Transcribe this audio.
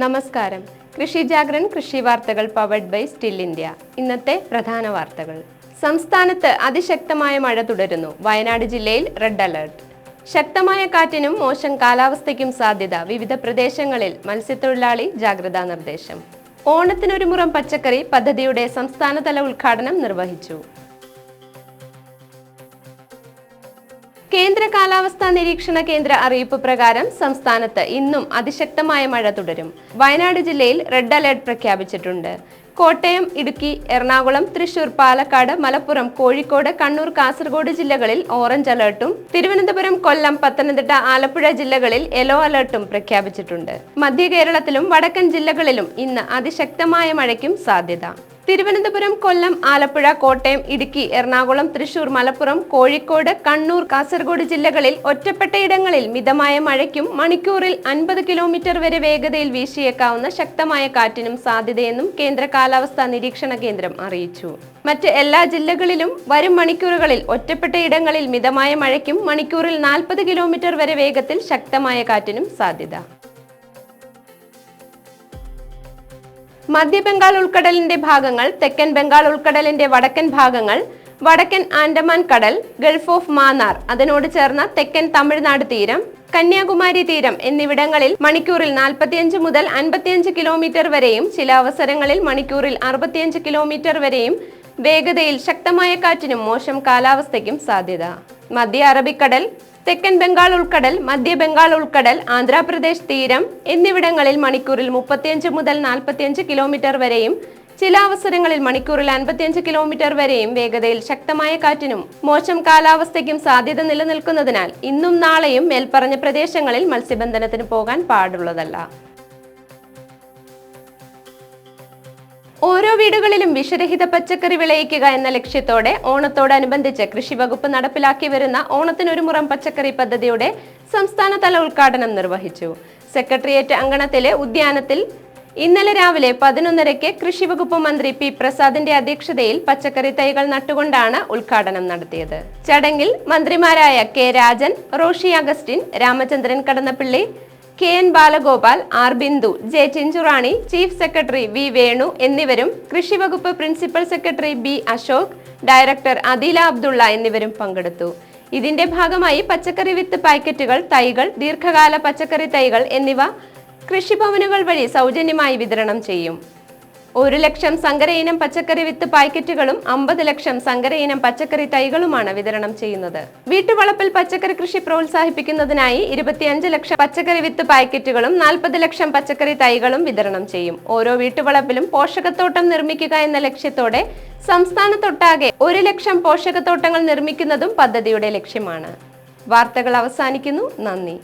നമസ്കാരം. കൃഷി ജാഗ്രൻ കൃഷി വാർത്തകൾ പവർഡ് ബൈ സ്റ്റിൽ ഇന്ത്യ ഇന്നത്തെ പ്രധാന വാർത്തകൾ. സംസ്ഥാനത്ത് അതിശക്തമായ മഴ തുടരുന്നു. വയനാട് ജില്ലയിൽ റെഡ് അലർട്ട് ശക്തമായ കാറ്റിനും മോശം കാലാവസ്ഥയ്ക്കും സാധ്യത വിവിധ പ്രദേശങ്ങളിൽ. മത്സ്യത്തൊഴിലാളി ജാഗ്രതാ നിർദ്ദേശം. ഓണത്തിനൊരു മുറം പച്ചക്കറി പദ്ധതിയുടെ സംസ്ഥാനതല ഉദ്ഘാടനം നിർവഹിച്ചു. കേന്ദ്ര കാലാവസ്ഥാ നിരീക്ഷണ കേന്ദ്ര അറിയിപ്പ് പ്രകാരം സംസ്ഥാനത്ത് ഇന്നും അതിശക്തമായ മഴ തുടരും. വയനാട് ജില്ലയിൽ റെഡ് അലേർട്ട് പ്രഖ്യാപിച്ചിട്ടുണ്ട്. കോട്ടയം ഇടുക്കി എറണാകുളം തൃശൂർ പാലക്കാട് മലപ്പുറം കോഴിക്കോട് കണ്ണൂർ കാസർഗോഡ് ജില്ലകളിൽ ഓറഞ്ച് അലേർട്ടും തിരുവനന്തപുരം കൊല്ലം പത്തനംതിട്ട ആലപ്പുഴ ജില്ലകളിൽ യെല്ലോ അലേർട്ടും പ്രഖ്യാപിച്ചിട്ടുണ്ട്. മധ്യ കേരളത്തിലും വടക്കൻ ജില്ലകളിലും ഇന്ന് അതിശക്തമായ മഴയ്ക്കും സാധ്യത. തിരുവനന്തപുരം കൊല്ലം ആലപ്പുഴ കോട്ടയം ഇടുക്കി എറണാകുളം തൃശൂർ മലപ്പുറം കോഴിക്കോട് കണ്ണൂർ കാസർഗോഡ് ജില്ലകളിൽ ഒറ്റപ്പെട്ടയിടങ്ങളിൽ മിതമായ മഴയ്ക്കും മണിക്കൂറിൽ അൻപത് കിലോമീറ്റർ വരെ വേഗതയിൽ വീശിയേക്കാവുന്ന ശക്തമായ കാറ്റിനും സാധ്യതയെന്നും കേന്ദ്ര കാലാവസ്ഥാ നിരീക്ഷണ കേന്ദ്രം അറിയിച്ചു. മറ്റ് എല്ലാ ജില്ലകളിലും വരും മണിക്കൂറുകളിൽ ഒറ്റപ്പെട്ടയിടങ്ങളിൽ മിതമായ മഴയ്ക്കും മണിക്കൂറിൽ നാൽപ്പത് കിലോമീറ്റർ വരെ വേഗത്തിൽ ശക്തമായ കാറ്റിനും സാധ്യത. മധ്യ ബംഗാൾ ഉൾക്കടലിന്റെ ഭാഗങ്ങൾ തെക്കൻ ബംഗാൾ ഉൾക്കടലിന്റെ വടക്കൻ ഭാഗങ്ങൾ വടക്കൻ ആൻഡമാൻ കടൽ ഗൾഫ് ഓഫ് മാന്നാർ അതിനോട് ചേർന്ന തെക്കൻ തമിഴ്നാട് തീരം കന്യാകുമാരി തീരം എന്നിവിടങ്ങളിൽ മണിക്കൂറിൽ നാൽപ്പത്തിയഞ്ച് മുതൽ അൻപത്തിയഞ്ച് കിലോമീറ്റർ വരെയും ചില അവസരങ്ങളിൽ മണിക്കൂറിൽ അറുപത്തിയഞ്ച് കിലോമീറ്റർ വരെയും വേഗതയിൽ ശക്തമായ കാറ്റിനും മോശം കാലാവസ്ഥയ്ക്കും സാധ്യത. മധ്യ അറബിക്കടൽ തെക്കൻ ബംഗാൾ ഉൾക്കടൽ മധ്യ ബംഗാൾ ഉൾക്കടൽ ആന്ധ്രാപ്രദേശ് തീരം എന്നിവിടങ്ങളിൽ മണിക്കൂറിൽ മുപ്പത്തിയഞ്ച് മുതൽ നാൽപ്പത്തിയഞ്ച് കിലോമീറ്റർ വരെയും ചില അവസരങ്ങളിൽ മണിക്കൂറിൽ അൻപത്തിയഞ്ച് കിലോമീറ്റർ വരെയും വേഗതയിൽ ശക്തമായ കാറ്റിനും മോശം കാലാവസ്ഥയ്ക്കും സാധ്യത നിലനിൽക്കുന്നതിനാൽ ഇന്നും നാളെയും മേൽപ്പറഞ്ഞ പ്രദേശങ്ങളിൽ മത്സ്യബന്ധനത്തിന് പോകാൻ പാടുള്ളതല്ല. ഓരോ വീടുകളിലും വിഷരഹിത പച്ചക്കറി വിളയിക്കുക എന്ന ലക്ഷ്യത്തോടെ ഓണത്തോടനുബന്ധിച്ച് കൃഷി വകുപ്പ് നടപ്പിലാക്കി വരുന്ന ഓണത്തിനൊരു മുറം പച്ചക്കറി പദ്ധതിയുടെ സംസ്ഥാനതല ഉദ്ഘാടനം നിർവഹിച്ചു. സെക്രട്ടേറിയറ്റ് അങ്കണത്തിലെ ഉദ്യാനത്തിൽ ഇന്നലെ രാവിലെ പതിനൊന്നരയ്ക്ക് കൃഷി വകുപ്പ് മന്ത്രി പി പ്രസാദിന്റെ അധ്യക്ഷതയിൽ പച്ചക്കറി തൈകൾ നട്ടുകൊണ്ടാണ് ഉദ്ഘാടനം നടത്തിയത്. ചടങ്ങിൽ മന്ത്രിമാരായ K Rajan Roshy Augustine Ramachandran Kadannappalli K N Balagopal R Bindu J Chinchurani chief secretary V Venu എന്നിവരും കൃഷി വകുപ്പ് principal secretary B Ashok director Adeela Abdulla എന്നിവരും പങ്കെടുത്തു. ഇതിന്റെ ഭാഗമായി പച്ചക്കറി വിത്ത് പാക്കറ്റുകൾ തൈകൾ ദീർഘകാല പച്ചക്കറി തൈകൾ എന്നിവ കൃഷിഭവനുകൾ വഴി സൗജന്യമായി വിതരണം ചെയ്യും. ഒരു ലക്ഷം സങ്കര ഇനം പച്ചക്കറി വിത്ത് പാക്കറ്റുകളും അമ്പത് ലക്ഷം സങ്കര ഇനം പച്ചക്കറി തൈകളുമാണ് വിതരണം ചെയ്യുന്നത്. വീട്ടുവളപ്പിൽ പച്ചക്കറി കൃഷി പ്രോത്സാഹിപ്പിക്കുന്നതിനായി ഇരുപത്തിയഞ്ച് ലക്ഷം പച്ചക്കറി വിത്ത് പാക്കറ്റുകളും നാൽപ്പത് ലക്ഷം പച്ചക്കറി തൈകളും വിതരണം ചെയ്യും. ഓരോ വീട്ടുവളപ്പിലും പോഷകത്തോട്ടം നിർമ്മിക്കുക എന്ന ലക്ഷ്യത്തോടെ സംസ്ഥാനത്തൊട്ടാകെ ഒരു ലക്ഷം പോഷകത്തോട്ടങ്ങൾ നിർമ്മിക്കുന്നതും പദ്ധതിയുടെ ലക്ഷ്യമാണ്. വാർത്തകൾ അവസാനിക്കുന്നു. നന്ദി.